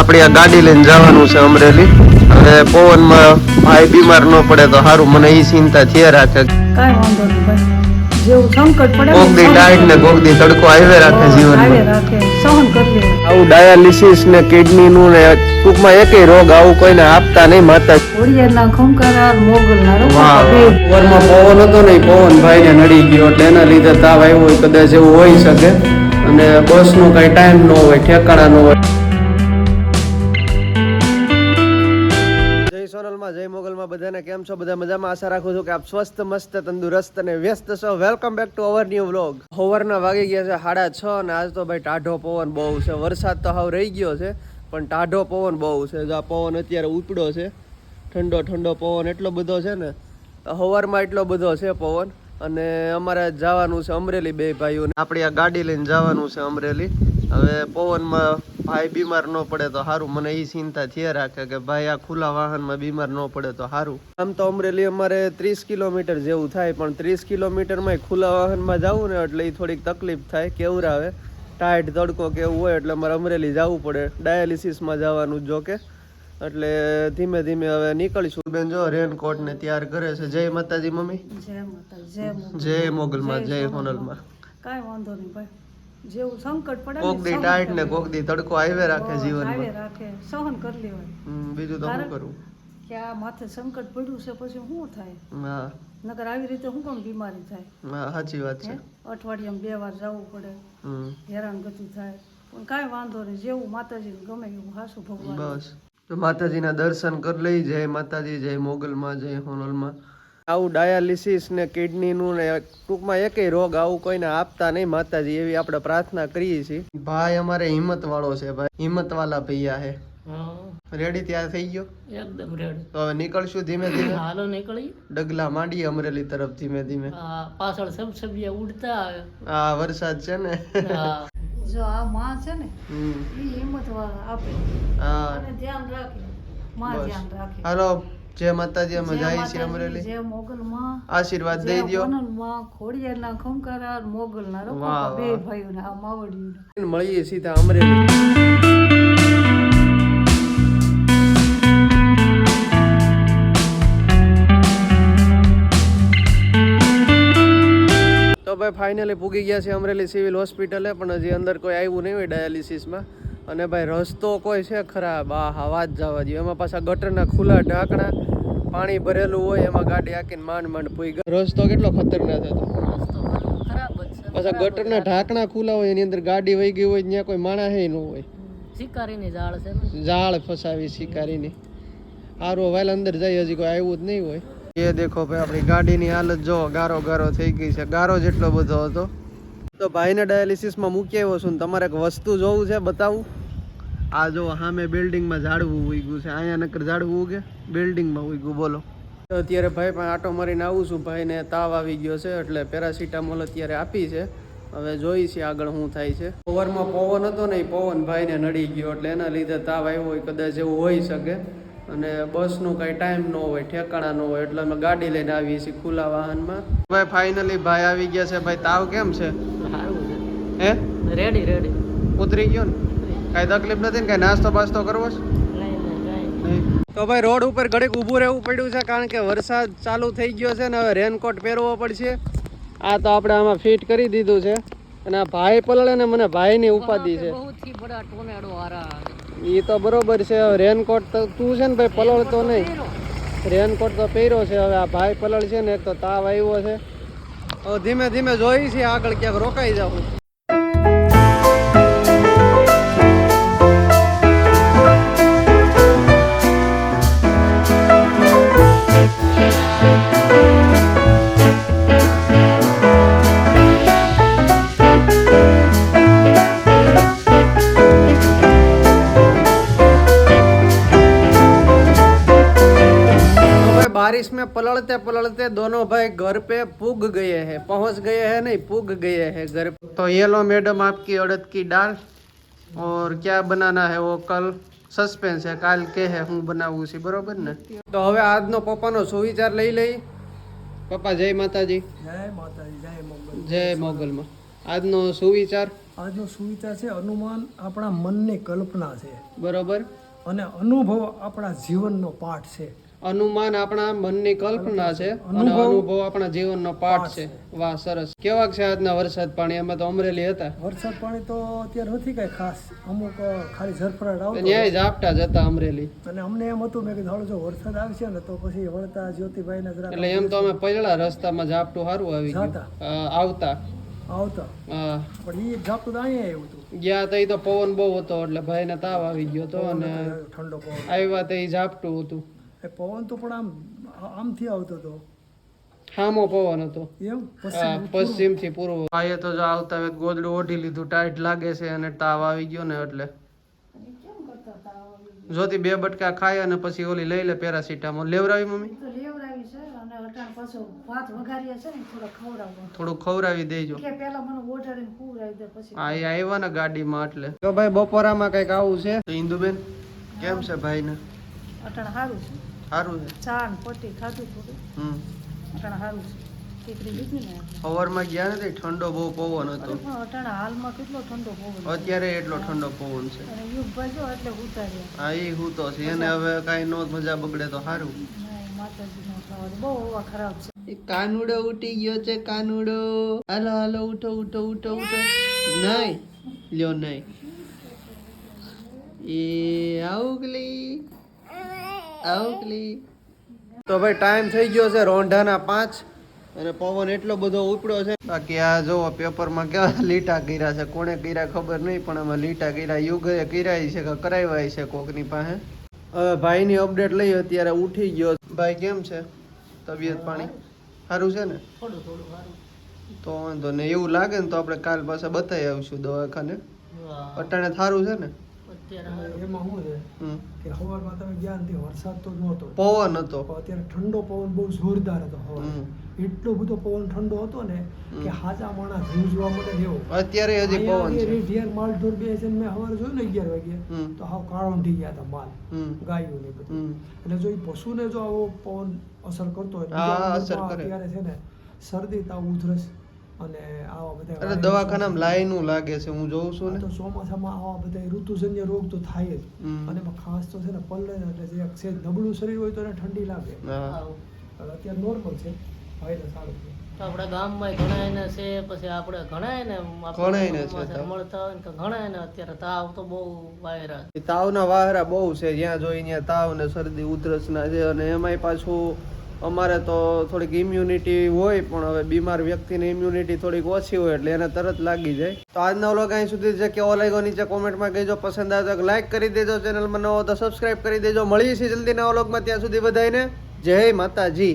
આપણે આ ગાડી લઈને જવાનું છે અમરેલી. હવે પવનમાં ભાઈ બીમાર ન પડે તો સારું મને એ ચિંતા થયા રાખે. કાંઈ વાંધો નહીં ભાઈ જેવું સંકટ પડે ને દી ટાઈટ ને કોક દી તડકો આવે રાખે જીવન સહન કરી આવું ડાયાલિસિસ ને કિડની નું ને ટૂંકમાં એકેય રોગ આવું કોઈને આપતા નહીં માતા. ઘોડિયારના ખંકારા પવનમાં પવન હતો ને પવન ભાઈને નડી ગયો એટલે એના લીધે તાવ આવ્યો હોય કદાચ એવું હોઈ શકે. અને બસનો કઈ ટાઈમ ન હોય ઠેકાણા ન હોય. જય જય મોગલમાં બધાને કેમ છો? બધા મજામાં? આશા રાખું છું કે આપ સ્વસ્થ, મસ્ત, તંદુરસ્ત અને વ્યસ્ત છો. Welcome back to our new vlog હોવરના વાગી ગયા છે સાડા છ અને આજ તો ભાઈ ટાઢો પવન બહુ છે. વરસાદ તો હાવ રહી ગયો છે, પણ ટાઢો પવન બહુ છે. જો આ પવન અત્યારે ઉપડ્યો છે, ઠંડો ઠંડો પવન એટલો બધો છે ને સવારમાં એટલો બધો છે પવન. અને અમારે જવાનું છે અમરેલી બે ભાઈઓને. આપણે આ ગાડી લઈને જવાનું છે અમરેલી. હવે પવનમાં ભાઈ બીમાર ન પડે તો સારું મને એ ચિંતા થયા રાખે કે ભાઈ આ ખુલ્લા વાહનમાં બીમાર ન પડે તો સારું આમ તો અમરેલી અમારે ત્રીસ કિલોમીટર જેવું થાય પણ ત્રીસ કિલોમીટરમાં ખુલ્લા વાહનમાં જવું ને એટલે એ થોડીક તકલીફ થાય કેવું આવે ટાઈટ તડકો કે એવું હોય એટલે અમારે અમરેલી જવું પડે. ડાયાલિસિસમાં જવાનું જો કે. એટલે ધીમે ધીમે હવે નીકળીશું. બેન જો રેનકોટ ને તૈયાર કરે છે. જય માતાજી મમ્મી. જય માતા જય જય મોગલમાં જય હોનલમાં. કાંઈ વાંધો નહીં ભાઈ. જેવું સંકટ પડે કોક દી ટાઈટ ને કોક દી તડકો આવે રાખે જીવન આવે રાખે સહન કરી લેવાય. બીજું તો શું કરું? કે આ માથે સંકટ પડ્યું છે પછી શું થાય? હા. નકર આવી રીતે શું કોણ બીમારી થાય? હા સાચી વાત છે? અઠવાડિયામાં બે વાર જવું પડે. હમ. હેરાન ગતિ થાય. પણ કાંઈ વાંધો નહીં જેવું માતાજીને ગમે એવું હાસું ભગવાન બસ. તો માતાજીના દર્શન કરી લઈ જય માતાજી જય મોગલમાં જય હોનલમાં. આવું ડાયાલિસિસ ને કિડનીનું ને ટૂંકમાં એકેય રોગ આવું કોઈને આપતા નહીં માતાજી એવી આપણે પ્રાર્થના કરીએ છીએ. ભાઈ અમારે હિંમત વાળો છે ભાઈ હિંમત વાળા ભૈયા હે. રેડી ત્યાં થઈ ગયો? એકદમ રેડી તો હવે નીકળશું ધીમે ધીમે? હાલો નીકળી. ડગલા માંડીએ અમરેલી તરફ ધીમે ધીમે. પાછળ સબસબિયા ઉડતા આવે. આ વરસાદ છે ને? હા. જો આ માં છે ને એ હિંમત વાળા આપે. હા. ધ્યાન રાખે. માં ધ્યાન રાખે. હાલો. જય માતાજી અમે જાય છીએ અમરેલી જય મોગલ માં આશીર્વાદ દઈ દ્યો માં ખોડિયારના ખંકારા મોગલ ના રોકડા બે ભાઈઓ ના માવડી મળીએ સીધા અમરેલી. તો ભાઈ ફાઇનલી પૂગી ગયા છે અમરેલી સિવિલ હોસ્પિટલે પણ હજી અંદર કોઈ આવ્યું નહીં હોય ડાયાલિસિસમાં અને ભાઈ રસ્તો કોઈ છે ખરાબ. આ હા વાત જવા જોઈએ એમાં પાછા ગટરના ખુલ્લા ઢાંકણા પાણી ભરેલું હોય એમાં ગાડી આકીને માંડ માંડ પૂઈ રસ્તો કેટલો ખતરનાક હતો? રસ્તો ખરાબ જ પાછા ગટરના ઢાંકણા ખુલ્લા હોય એની અંદર ગાડી વહી ગઈ હોય ત્યાં કોઈ માણા હે ન હોય. શિકારીની જાળ છે જાળ ફસાવી શિકારીની. આરો વાલ અંદર જાય હજી કોઈ આવ્યું જ નહીં હોય. એ દેખો ભાઈ આપણી ગાડીની હાલત જો ગારો ગારો થઈ ગઈ છે. ગારો જેટલો બધો હતો. તો ભાઈને ડાયાલિસિસમાં મૂકી આવ્યો છું ને તમારે એક વસ્તુ જોવું છે બતાવું. આ જો સામે બિલ્ડિંગમાં ઝાડવું ઉગ્યું છે. અહીંયા નકર ઝાડવું ઉગે? બિલ્ડિંગમાં ઉગ્યું બોલો. અત્યારે ભાઈ પણ આટો મારીને આવું છું. ભાઈને તાવ આવી ગયો છે એટલે પેરાસિટામોલ અત્યારે આપી છે. હવે જોઈ છે આગળ શું થાય છે. પવનમાં પવન હતો ને એ પવન ભાઈને નડી ગયો એટલે એના લીધે તાવ આવ્યો હોય કદાચ એવું હોઈ શકે. અને બસનું કાંઈ ટાઈમ ન હોય ઠેકાણા ન હોય એટલે અમે ગાડી લઈને આવીએ છીએ ખુલ્લા વાહનમાં. ભાઈ ફાઇનલી ભાઈ આવી ગયા છે. ભાઈ તાવ કેમ છે? હે? રેડી રેડી ઉતરી ગયો ને? કાંઈ તકલીફ નથી ને કાંઈ નાસ્તો બાસ્તો કરવો છે? તો ભાઈ રોડ ઉપર ઘડીક ઊભું રહેવું પડ્યું છે કારણ કે વરસાદ ચાલુ થઈ ગયો છે ને હવે રેનકોટ પહેરવો પડશે. આ તો આપણે આમાં ફિટ કરી દીધું છે. અને આ ભાઈ પલળે ને મને ભાઈની ઉપાધિ છે. એ તો બરોબર છે હવે રેનકોટ તો તું છે ને ભાઈ પલળતો નહીં. રેનકોટ તો પહેર્યો છે હવે આ ભાઈ પલળ છે ને એક તો તાવ આવ્યો છે. હવે ધીમે ધીમે જોઈ છે આગળ ક્યાંક રોકાઈ જાવું घर पे पुग गए हैं पहुंच गए हैं नहीं पुग गए हैं घर पे तो ये लो मैडम आपकी अड़द की दाल और क्या बनाना है वो કલ સસ્પેન્સ છે કાલ કે હે હું બનાવું છું બરોબર ને તો હવે આજનો પપ્પાનો સુવિચાર લઈ લઈ પપ્પા જય માતાજી જય માતાજી જય મોગલ જય મોગલમાં આજનો સુવિચાર આજનો સુવિચાર છે અનુમાન આપણા મનની કલ્પના છે બરોબર અને અનુભવ આપણા જીવનનો પાઠ છે અનુમાન આપણા મનની કલ્પના છે અને અનુભવ- આપણા જીવનનો પાઠ છે. વાહ સરસ. કેવા છે આજના વરસાદ પાણી? અમે તો અમરેલી હતા. વરસાદ પાણી તો અત્યારે નથી કઈ ખાસ. અમુક ખાલી ઝરફરાટ આવતો ન્યાય જ આપતા જ હતા અમરેલી. અને અમને એમ હતું મેં કીધું જો વરસાદ આવશે ને તો પછી વળતા જ્યોતિભાઈને જરાક એટલે એમ તો અમે પહેલા રસ્તામાં ઝાપટું સારું આવી ગયું. આવતા. આવતા. પણ એ ઝાપટું તો અહીંયા આવ્યું હતું. ગયા તો તો પવન બહુ હતો એટલે ભાઈને તાવ આવી ગયો હતો અને ઠંડો પવન. આવ્યા તો ઈ ઝાપટું હતું. એ પવન તો પણ આમ આમથી આવતો હતો. હામો પવન હતો. એમ પશ્ચિમથી પૂર્વ? ભાઈએ તો જો આવતા વેત ગોદડું ઓઢી લીધું ટાઈટ લાગે છે અને તાવ આવી ગયો ને એટલે. જોતી બે બટકા ખાય અને પછી ઓલી લઈ લે પેરાસિટામોલ. લેવરાવી મમ્મી? તો લેવડાવી છે અને અટાણ પાછો ભાત વઘાર્યા છે ને થોડા ખવડાવી દેજો. કે પેલા મને ઓઢાડીને ખવડાવી દે પછી. હા એ આવ્યા ને ગાડીમાં એટલે. તો ભાઈ બપોરામાં કંઈક આવું છે? તો ઇન્દુબેન કેમ છે ભાઈને? અટાણ સારું છે. સારું છે. ચા ને પટ્ટી ખાધું થોડું. હમ. અટણ સારું છે. લીધી ને સવારમાં ગયા નથી ઠંડો બહુ પવન હતો. પણ હાલમાં કેટલો ઠંડો પવન અત્યારે એટલો ઠંડો પવન છે. અને યુગભાઈ જો એટલે ઉતાર્યા. હા એ હું તો છે. એને હવે કાંઈ નો મજા બગડે તો સારું માતાજીનો બહુ હવા ખરાબ છે. કાનુડો ઉઠી ગયો છે કાનુડો. હાલો હાલો ઉઠો ઉઠો ઉઠો ઉઠો. નહીં લ્યો નહીં. એ આવગલી. આવગલી તો ભાઈ ટાઈમ થઈ ગયો છે રોંઢાના પાંચ. અને પવન એટલો બધો ઉપડ્યો છે. બાકી આ જોવો પેપરમાં કેવા લીટા કર્યા છે કોણે કર્યા ખબર નહીં પણ આમાં લીટા કર્યા યુગે કર્યા છે કે કરાવ્યા છે કોકની પાસે. હવે ભાઈની અપડેટ લઈ અત્યારે ઉઠી ગયો ભાઈ કેમ છે? તબિયત પાણી સારું છે ને? થોડું થોડું સારું. તો વાંધો ને એવું લાગે ને તો આપણે કાલ પાછા બતાવી આવીશું દવાખાને. અટાણે સારું છે ને. એમાં શું છે? કે સવારમાં તમે ગયા નથી વરસાદ તો નહોતો. પવન હતો. અત્યારે ઠંડો પવન બહુ જોરદાર હતો સવારે એટલો બધો પવન ઠંડો હતો ને કે હાચા માણસ ધ્રુજવા મળે એવો. અત્યારે હજી પવન છે. રેઢિયાર માલ ઢોર બે છે મેં સવારે જોયું ને અગિયાર વાગે તો હાવ કાળો થઈ ગયા હતા માલ. ગાયો ને બધું. એટલે જો એ પશુને જો આવો પવન અસર કરતો હોય હા, બીજા અસર લોકોમાં કરે. અત્યારે છે ને શરદી તાવ ઉધરસ. અને આવા બધા એટલે દવાખાનામાં લાઈનું લાગે છે હું જોઉં છું ને. તો ચોમાસામાં આવા બધા ઋતુજન્ય રોગ તો થાય જ. અને ખાસ તો છે ને પલ્લે એટલે જે છે નબળું શરીર હોય તો એને ઠંડી લાગે. હા. અત્યારે નોર્મલ છે. ભાઈ તો સારું છે. આપણા ગામમાં ઘણા એને છે પછી આપણે ઘણા એને ઘણા એને છે તાવ. મળતા હોય ને તો ઘણા એને અત્યારે તાવ તો બહુ વાયરા તાવના વાહરા બહુ છે જ્યાં જોઈ ત્યાં તાવ ને શરદી ઉધરસના છે અને એમાંય પાછું અમારે તો થોડીક ઇમ્યુનિટી હોય, પણ હવે બીમાર વ્યક્તિની ઇમ્યુનિટી થોડીક ઓછી હોય એટલે એને તરત લાગી જાય. તો આજનો વ્લોગ અહીં સુધી છે કેવો લાગ્યો નીચે કોમેન્ટમાં કહેજો. પસંદ આવે તો લાઈક કરી દેજો ચેનલમાં નવો તો સબસ્ક્રાઇબ કરી દેજો. મળીએ છીએ જલ્દી નવા વ્લોગમાં ત્યાં સુધી બધાને જય માતાજી.